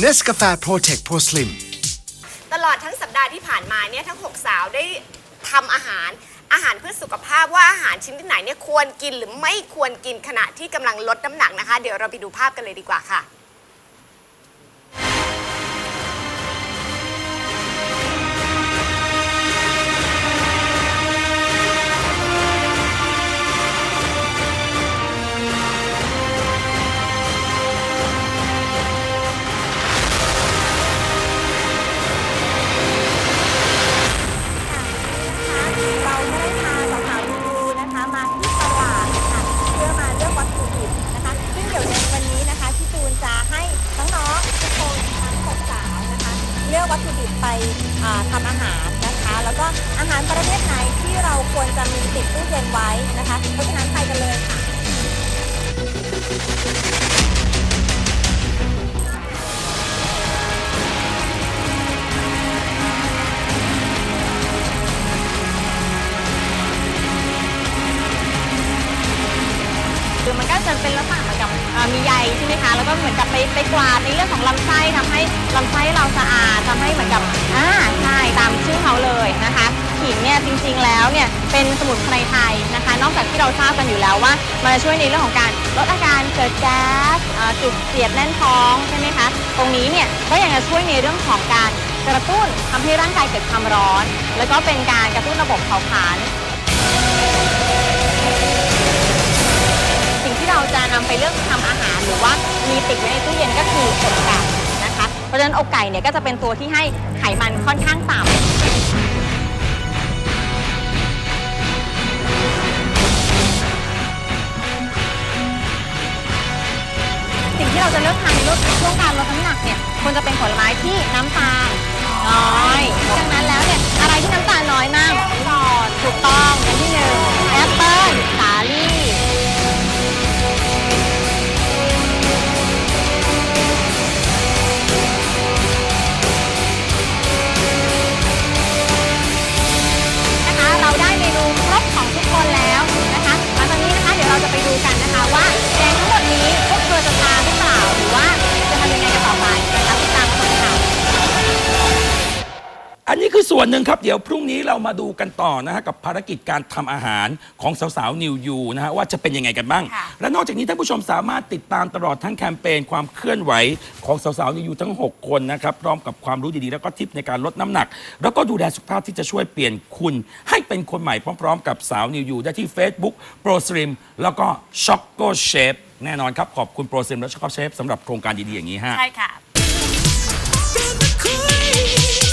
เนสกาแฟโปรเทคโปรสลิมตลอดทั้งสัปดาห์ที่ผ่านมาเนี่ยทั้ง 6 สาวได้ทำอาหารอาหารเพื่อสุขภาพว่าอาหารชนิดไหนเนี่ยควรกินหรือไม่ควรกินขณะที่กำลังลดน้ำหนักนะคะ เดี๋ยวเราไปดูภาพกันเลยดีกว่าค่ะ วัตถุดิบไปอ่าทำอาหารนะคะ แล้วก็อาหารประเภทไหนที่เราควรจะมีติดตู้เย็นไว้นะคะ เพราะฉะนั้นไปกันเลยค่ะคือมันก็จะเป็นลักษณะเหมือนกับมีใยใช่ไหมคะแล้ว เหมือนกับไปไปกวาดในเรื่องของลำไส้ทำให้ลำไส้เราสะอาดทำให้เหมือนกับอ่าใช่ตามชื่อเขาเลยนะคะขิงเนี่ยจริงๆแล้วเนี่ยเป็นสมุนไพรไทยนะคะ นอกจากที่เราทราบกันอยู่แล้วว่ามันจะช่วยในเรื่องของการลดอาการเกิดแก๊สเอ่อจุกเสียดแน่นท้องใช่ไหมคะตรงนี้เนี่ยก็ยังจะช่วยในเรื่องของการกระตุ้นทำให้ร่างกายเกิดความร้อน แล้วก็เป็นการกระตุ้นระบบเผาผลาญ สิ่งที่เราจะนำไปเลือกทำอาหารหรือว่า ติดไว้ในตู้เย็นก็คืออกไก่นะคะ เพราะฉะนั้นอกไก่เนี่ยก็จะเป็นตัวที่ให้ไขมันค่อนข้างต่ำสิ่งที่เราจะเลือกทานในช่วงการลดน้ำหนักเนี่ย ส่วนหนึ่งครับ เดี๋ยวพรุ่งนี้เรามาดูกันต่อนะฮะกับภารกิจการทำอาหารของสาวๆนิวยูนะฮะว่าจะเป็นยังไงกันบ้าง ค่ะ และนอกจากนี้ท่านผู้ชมสามารถติดตามตลอดทั้งแคมเปญความเคลื่อนไหวของสาวๆนิวยูทั้ง 6 คนนะครับพร้อมกับความรู้ดีๆ แล้วก็ทิปในการลดน้ำหนัก แล้วก็ดูแลสุขภาพที่จะช่วยเปลี่ยนคุณ ให้เป็นคนใหม่พร้อม ๆ กับสาวนิวยูได้ที่ Facebook Pro Slim แล้วก็ Choco Shape แน่นอนครับขอบคุณ Pro Slim และ Choco Shape สำหรับโครงการดีๆอย่างนี้ฮะ ใช่ค่ะ Stand the cool